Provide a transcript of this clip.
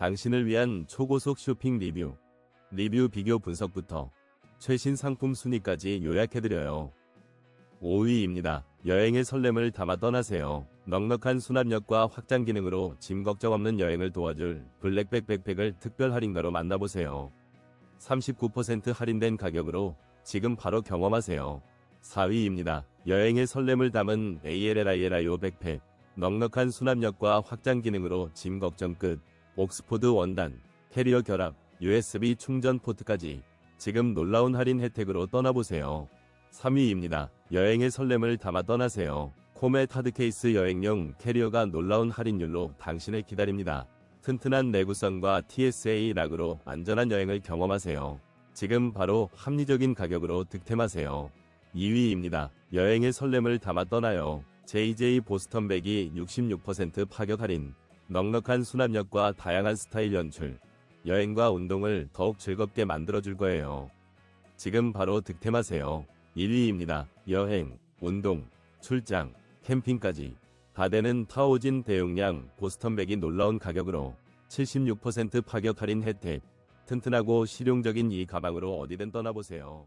당신을 위한 초고속 쇼핑 리뷰, 리뷰 비교 분석부터 최신 상품 순위까지 요약해드려요. 5위입니다. 여행의 설렘을 담아 떠나세요. 넉넉한 수납력과 확장 기능으로 짐 걱정 없는 여행을 도와줄 블랙백 백팩을 특별 할인가로 만나보세요. 39% 할인된 가격으로 지금 바로 경험하세요. 4위입니다. 여행의 설렘을 담은 ALLILIO 백팩. 넉넉한 수납력과 확장 기능으로 짐 걱정 끝. 옥스포드 원단, 캐리어 결합, USB 충전 포트까지 지금 놀라운 할인 혜택으로 떠나보세요. 3위입니다. 여행의 설렘을 담아 떠나세요. 코멧 하드케이스 여행용 캐리어가 놀라운 할인율로 당신을 기다립니다. 튼튼한 내구성과 TSA 락으로 안전한 여행을 경험하세요. 지금 바로 합리적인 가격으로 득템하세요. 2위입니다. 여행의 설렘을 담아 떠나요. JJ 보스턴 백이 66% 파격 할인. 넉넉한 수납력과 다양한 스타일 연출. 여행과 운동을 더욱 즐겁게 만들어줄 거예요. 지금 바로 득템하세요. 1위입니다. 여행, 운동, 출장, 캠핑까지 다 되는 타오진 대용량 보스턴백이 놀라운 가격으로 76% 파격 할인 혜택. 튼튼하고 실용적인 이 가방으로 어디든 떠나보세요.